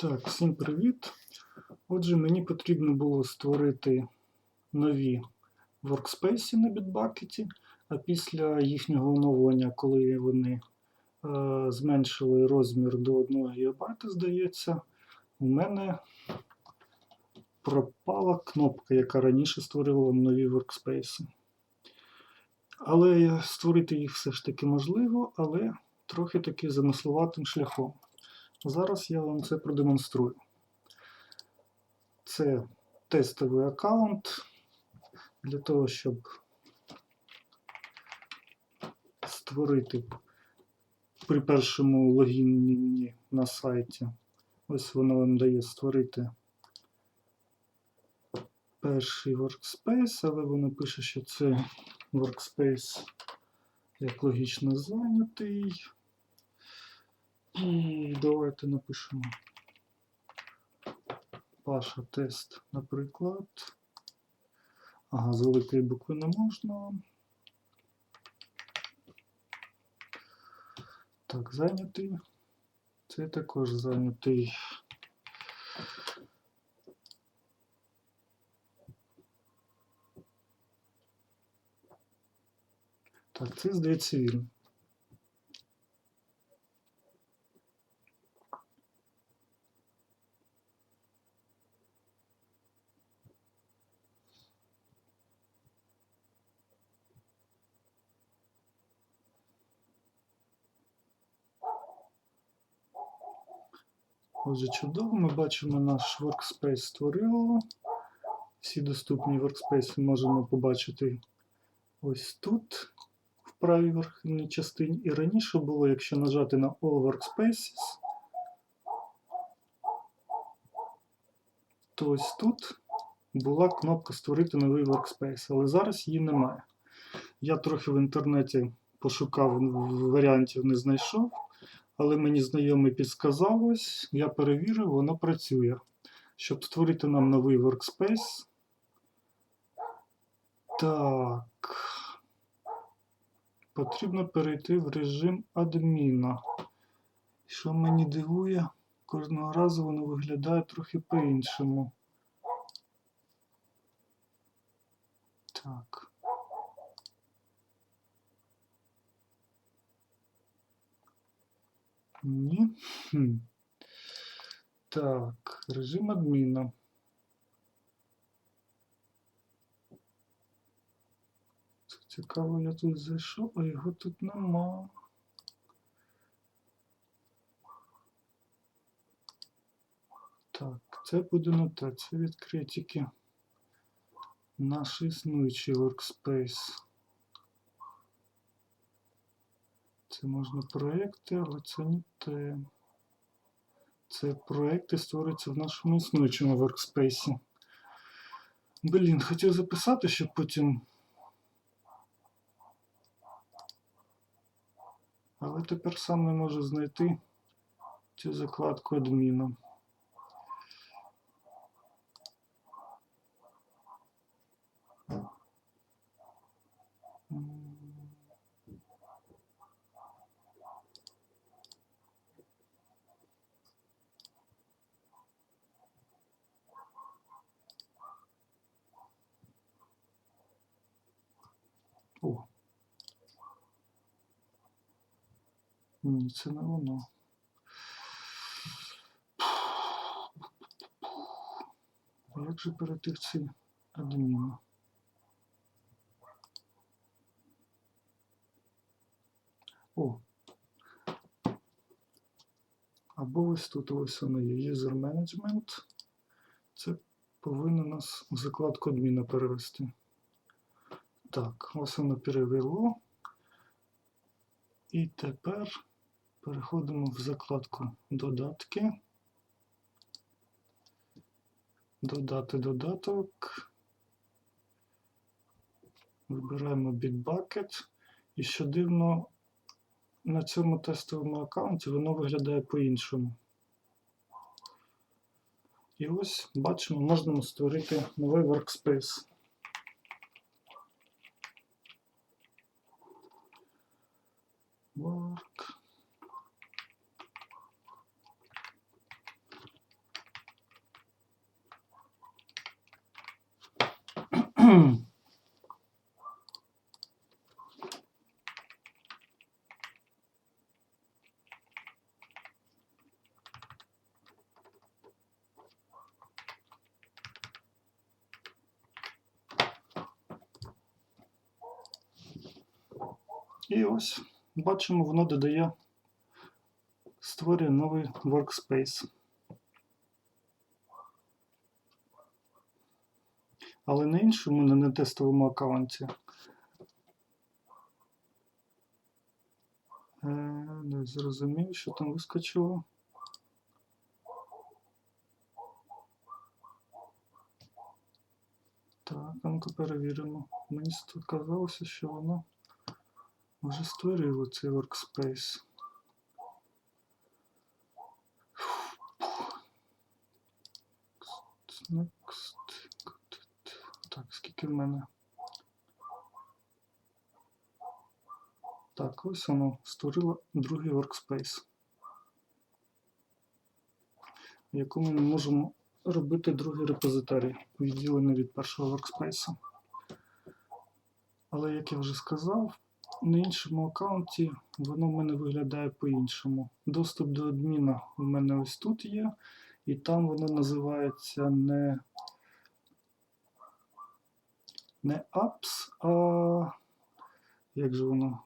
Так, всім привіт. Отже, мені потрібно було створити нові workspace на Bitbucket, а після їхнього оновлення, коли вони е, зменшили розмір до 1 ГБ, здається, у мене пропала кнопка, яка раніше створювала нові workspace. Але створити їх все ж таки можливо, але трохи таки замислуватим шляхом. Зараз я вам це продемонструю. Це тестовий аккаунт для того, щоб створити при першому логіні на сайті. Ось воно вам дає створити перший workspace, але воно пише, що це workspace як логічно зайнятий. Давайте напишемо Паша тест, наприклад. Ага, з великої букви не можна. Так, зайнятий. Це також зайнятий. Так, це здається вірно. Отже, чудово, ми бачимо наш workspace створило. Всі доступні workspace можемо побачити ось тут, в правій верхній частині. І раніше було, якщо нажати на All Workspaces, то ось тут була кнопка Створити новий workspace, але зараз її немає. Я трохи в інтернеті пошукав варіантів, не знайшов. Але мені знайомий підсказав ось, я перевірив, воно працює. Щоб створити нам новий workspace. Так. Потрібно перейти в режим адміна. Що мені дивує, кожного разу воно виглядає трохи по-іншому. Так. Ні. Хм. Так, режим адміна. Цікаво, я тут зайшов, а його тут нема. Так, це буде те, це наш існуючий workspace. Це можна проекти, але це не те. Це проекти створюються в нашому існуючому workspace. Блін, хотів записати, щоб потім. Але тепер сам не можу знайти цю закладку адміна. О. Ні, це не воно. Як же перейти в ці адміни? О. Або ось тут ось воно є User Management. Це повинно нас в закладку адміна перевести. Так, ось воно перевело. І тепер переходимо в закладку Додатки. Додати додаток. Вибираємо Bitbucket. І що дивно, на цьому тестовому аккаунті воно виглядає по-іншому. І ось бачимо, можна створити новий workspace. E os бачимо, воно додає, створює новий workspace. Але на іншому, не на тестовому аккаунті. Е, не зрозумів, що там вискочило. Так, ну-ка перевіримо. Мені тут казалося, що воно вже створює цей workspace. Next. Так, скільки в мене? Так, ось воно створило другий workspace, в якому ми можемо робити другий репозиторій, відділений від першого workspace. Але, як я вже сказав, на іншому аккаунті воно в мене виглядає по-іншому. Доступ до адміна у мене ось тут є, і там воно називається не, не apps, а як же воно?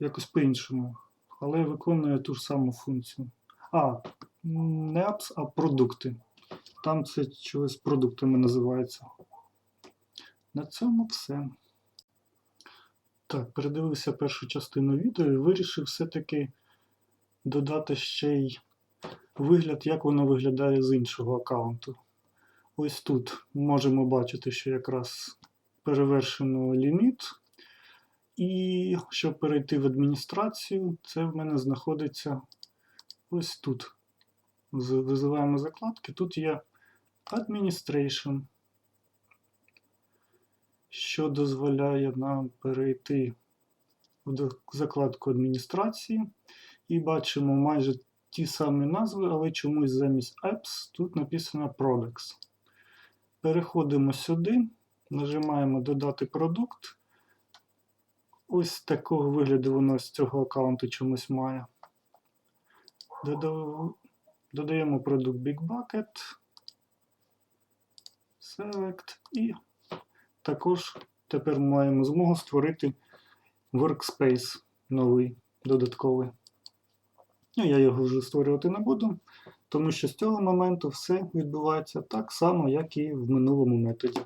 Якось по-іншому. Але виконує ту ж саму функцію. А, не apps, а продукти. Там це чогось продуктами називається. На цьому все. Так, передивився першу частину відео і вирішив все-таки додати ще й вигляд, як воно виглядає з іншого аккаунту. Ось тут можемо бачити, що якраз перевершено ліміт. І щоб перейти в адміністрацію, це в мене знаходиться ось тут. Визиваємо закладки. Тут є Administration, що дозволяє нам перейти в закладку адміністрації. І бачимо майже ті самі назви, але чомусь замість Apps тут написано Products. Переходимо сюди, нажимаємо Додати продукт. Ось такого вигляду воно з цього аккаунту чомусь має. Додаємо продукт Big Bucket. Select і також тепер маємо змогу створити workspace новий, додатковий. Ну, я його вже створювати не буду, тому що з цього моменту все відбувається так само, як і в минулому методі.